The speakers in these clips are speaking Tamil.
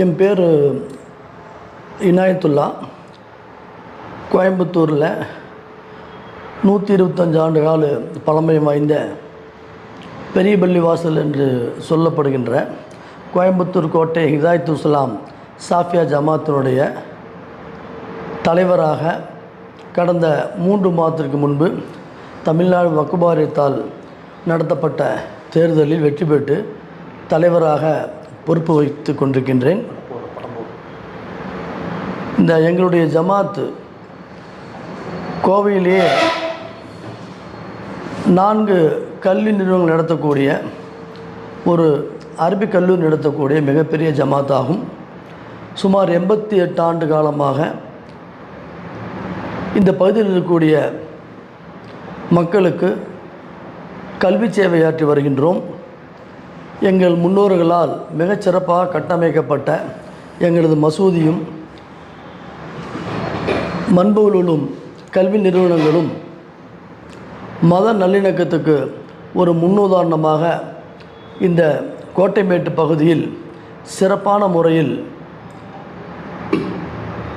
என் பேர் இனாயத்துல்லா. கோயம்புத்தூரில் நூற்றி இருபத்தஞ்சு ஆண்டு கால பழமை வாய்ந்த பெரிய பள்ளிவாசல் என்று சொல்லப்படுகின்ற கோயம்புத்தூர் கோட்டை ஹிதாயத்து இஸ்லாம் சாஃபியா ஜமாத்தினுடைய தலைவராக கடந்த மூன்று மாதத்திற்கு முன்பு தமிழ்நாடு வக்குபாரியத்தால் நடத்தப்பட்ட தேர்தலில் வெற்றி பெற்று தலைவராக பொறுப்பு வைத்து கொண்டிருக்கின்றேன். இந்த எங்களுடைய ஜமாத்து கோவையிலேயே நான்கு கல்வி நிறுவனங்கள் நடத்தக்கூடிய ஒரு அரபிக் கல்லூரி நடத்தக்கூடிய மிகப்பெரிய ஜமாத்தாகும் சுமார் எண்பத்தி எட்டு ஆண்டு காலமாக இந்த பகுதியில் இருக்கக்கூடிய மக்களுக்கு கல்வி சேவையாற்றி வருகின்றோம். எங்கள் முன்னோர்களால் மிகச்சிறப்பாக கட்டமைக்கப்பட்ட எங்களது மசூதியும் மண்புகளும் கல்வி நிறுவனங்களும் மத நல்லிணக்கத்துக்கு ஒரு முன்னுதாரணமாக இந்த கோட்டைமேட்டு பகுதியில் சிறப்பான முறையில்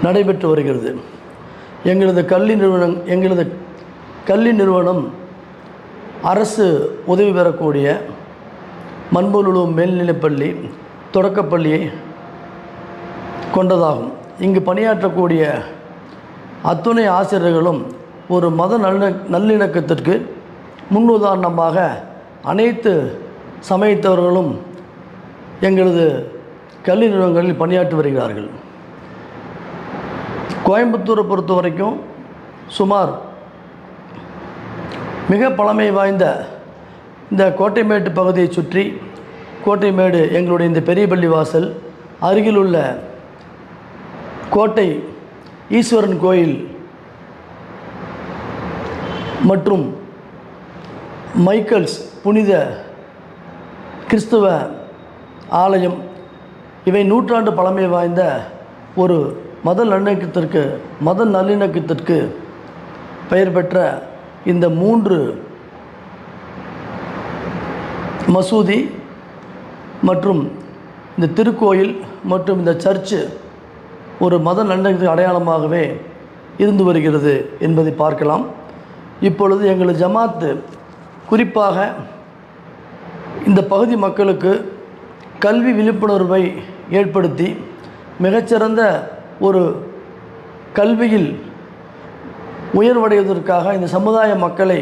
நடைபெற்று வருகிறது. எங்களது கல்வி நிறுவனம் எங்களது கல்வி நிறுவனம் அரசு உதவி பெறக்கூடிய மண்புலுளூர் மேல்நிலைப்பள்ளி தொடக்கப்பள்ளியை கொண்டதாகும். இங்கு பணியாற்றக்கூடிய அத்துணை ஆசிரியர்களும் ஒரு மத நல்ல நல்லிணக்கத்திற்கு முன்னுதாரணமாக அனைத்து சமயத்தவர்களும் எங்களது கல்வி நிறுவனங்களில் பணியாற்றி வருகிறார்கள். கோயம்புத்தூரை பொறுத்த வரைக்கும் சுமார் மிக பழமை வாய்ந்த இந்த கோட்டைமேட்டு பகுதியை சுற்றி கோட்டைமேடு எங்களுடைய இந்த பெரிய பள்ளி வாசல் அருகில் உள்ள கோட்டை ஈஸ்வரன் கோயில் மற்றும் மைக்கேல்ஸ் புனித கிறிஸ்துவ ஆலயம். இவை நூற்றாண்டு பழமை வாய்ந்த ஒரு மத நல்லிணக்கத்திற்கு மத நல்லிணக்கத்திற்கு பெயர் பெற்ற இந்த மூன்று மசூதி மற்றும் இந்த திருக்கோயில் மற்றும் இந்த சர்ச்சு ஒரு மத நல்லிணக்கத்துக்கு அடையாளமாகவே இருந்து வருகிறது என்பதை பார்க்கலாம். இப்பொழுது எங்களது ஜமாத்து குறிப்பாக இந்த பகுதி மக்களுக்கு கல்வி விழிப்புணர்வை ஏற்படுத்தி மிகச்சிறந்த ஒரு கல்வியில் உயர்வடைவதற்காக இந்த சமுதாய மக்களை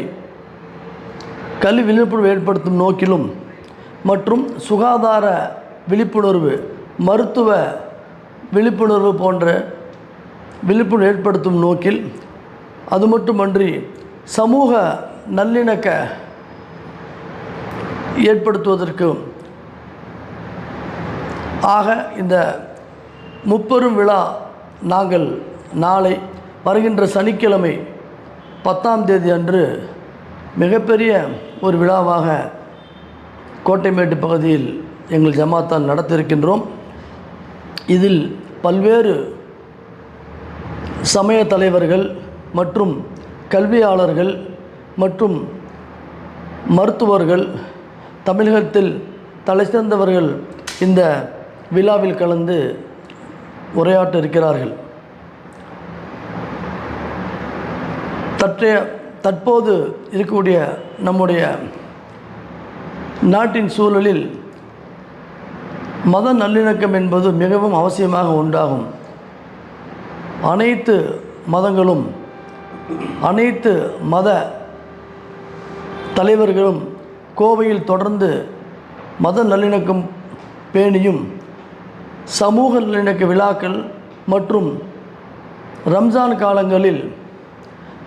கல்வி விழிப்புணர்வு ஏற்படுத்தும் நோக்கிலும் மற்றும் சுகாதார விழிப்புணர்வு மருத்துவ விழிப்புணர்வு போன்ற விழிப்புணர்வு ஏற்படுத்தும் நோக்கில் அது மட்டுமன்றி சமூக நல்லிணக்க ஏற்படுத்துவதற்கு ஆக இந்த முப்பெரும் விழா நாங்கள் நாளை வருகின்ற சனிக்கிழமை பத்தாம் தேதி அன்று மிகப்பெரிய ஒரு விழாவாக கோட்டைமேட்டு பகுதியில் எங்கள் ஜமாத்தால் நடத்திருக்கின்றோம். இதில் பல்வேறு சமய தலைவர்கள் மற்றும் கல்வியாளர்கள் மற்றும் மருத்துவர்கள் தமிழகத்தில் தலை சிறந்தவர்கள் இந்த விழாவில் கலந்து உரையாற்ற இருக்கிறார்கள் தற்றைய தற்போது இருக்கக்கூடிய நம்முடைய நாட்டின் சூழலில் மத நல்லிணக்கம் என்பது மிகவும் அவசியமாக உண்டாகும். அனைத்து மதங்களும் அனைத்து மத தலைவர்களும் கோவையில் தொடர்ந்து மத நல்லிணக்கம் பேணியும் சமூக நல்லிணக்க விழாக்கள் மற்றும் ரம்ஜான் காலங்களில்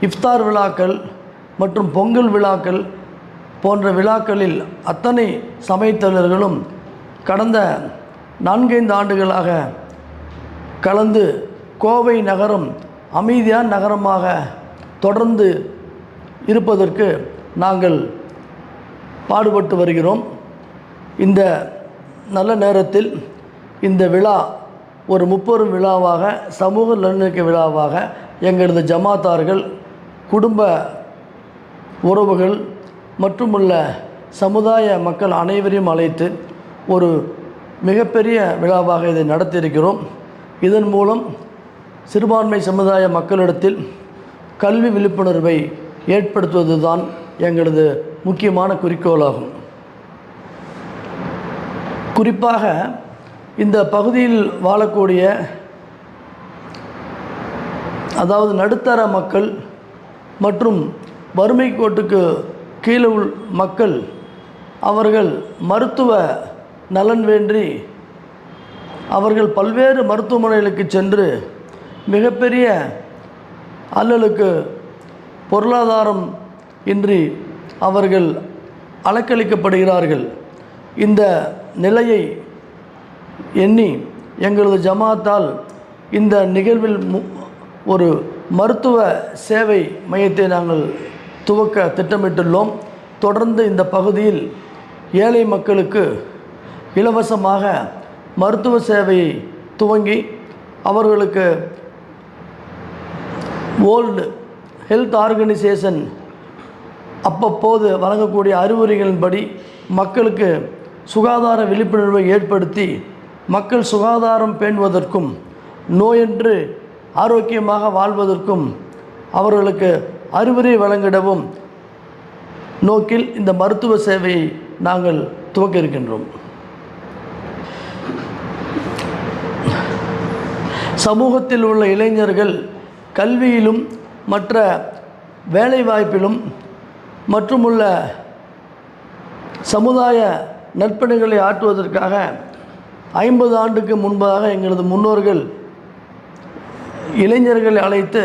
இஃப்தார் விழாக்கள் மற்றும் பொங்கல் விழாக்கள் போன்ற விழாக்களில் அத்தனை சமயத்தலைவர்களும் கடந்த நான்கைந்து ஆண்டுகளாக கலந்து கோவை நகரம் அமைதியான நகரமாக தொடர்ந்து இருப்பதற்கு நாங்கள் பாடுபட்டு வருகிறோம். இந்த நல்ல நேரத்தில் இந்த விழா ஒரு முப்பெரும் விழாவாக சமூக நல்லிணக்க விழாவாக எங்களது ஜமாத்தார்கள் குடும்ப உறவுகள் மற்றும் உள்ள சமுதாய மக்கள் அனைவரையும் அழைத்து ஒரு மிகப்பெரிய விழாவாக இதை நடத்தியிருக்கிறோம். இதன் மூலம் சிறுபான்மை சமுதாய மக்களிடத்தில் கல்வி விழிப்புணர்வை ஏற்படுத்துவது தான் எங்களது முக்கியமான குறிக்கோளாகும். குறிப்பாக இந்த பகுதியில் வாழக்கூடிய அதாவது நடுத்தர மக்கள் மற்றும் வறுமை கோட்டுக்கு கீழே உள் மக்கள் அவர்கள் மருத்துவ நலன் வேண்டி அவர்கள் பல்வேறு மருத்துவமனைகளுக்கு சென்று மிகப்பெரிய அல்லலுக்கு பொருளாதாரம் இன்றி அவர்கள் அலக்களிக்கப்படுகிறார்கள் இந்த நிலையை எண்ணி எங்களது ஜமாத்தால் இந்த நிகழ்வில் மு- ஒரு மருத்துவ சேவை மையத்தை நாங்கள் துவக்க திட்டமிட்டுள்ளோம். தொடர்ந்து இந்த பகுதியில் ஏழை மக்களுக்கு இலவசமாக மருத்துவ சேவையை துவங்கி அவர்களுக்கு வேர்ல்டு ஹெல்த் ஆர்கனைசேஷன் அப்பப்போது வழங்கக்கூடிய அறிவுரைகளின்படி மக்களுக்கு சுகாதார விழிப்புணர்வை ஏற்படுத்தி மக்கள் சுகாதாரம் பேணுவதற்கும் நோயன்று ஆரோக்கியமாக வாழ்வதற்கும் அவர்களுக்கு அறிவுரை வழங்கிடவும் நோக்கில் இந்த மருத்துவ சேவையை நாங்கள் துவக்க இருக்கின்றோம். சமூகத்தில் உள்ள இளைஞர்கள் கல்வியிலும் மற்ற வேலைவாய்ப்பிலும் மற்றும் உள்ள சமுதாய நற்பணிகளை ஆற்றுவதற்காக ஐம்பது ஆண்டுக்கு முன்பாக எங்களது முன்னோர்கள் இளைஞர்களை அழைத்து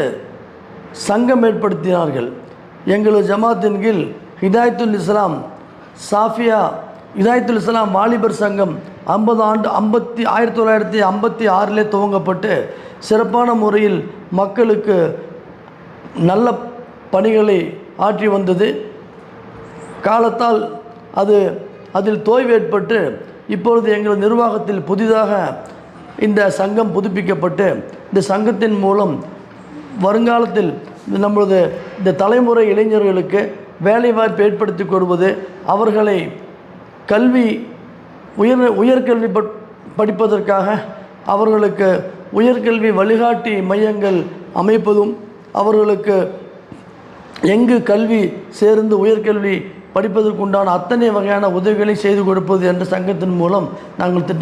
சங்கம் ஏற்படுத்தினார்கள். எங்களது ஜமாத்தின் கீழ் ஹிதாயத்துல் இஸ்லாம் சாஃபியா ஹிதாயத்துல் இஸ்லாம் வாலிபர் சங்கம் ஐம்பது ஆண்டு ஐம்பத்தி ஆயிரத்தி தொள்ளாயிரத்தி ஐம்பத்தி ஆறிலே துவங்கப்பட்டு சிறப்பான முறையில் மக்களுக்கு நல்ல பணிகளை ஆற்றி வந்தது. காலத்தால் அது அதில் தோய்வு ஏற்பட்டு இப்பொழுது எங்கள் நிர்வாகத்தில் புதிதாக இந்த சங்கம் புதுப்பிக்கப்பட்டு இந்த சங்கத்தின் மூலம் வருங்காலத்தில் இந்த நம்மளது இந்த தலைமுறை இளைஞர்களுக்கு வேலைவாய்ப்பு ஏற்படுத்தி கொள்வது அவர்களை கல்வி உயர் உயர்கல்வி பட்- படிப்பதற்காக அவர்களுக்கு உயர்கல்வி வழிகாட்டி மையங்கள் அமைப்பதும் அவர்களுக்கு எங்கு கல்வி சேர்ந்து உயர்கல்வி படிப்பதற்குண்டான அத்தனை வகையான உதவிகளை செய்து கொடுப்பது என்ற சங்கத்தின் மூலம் நாங்கள் திட்டம்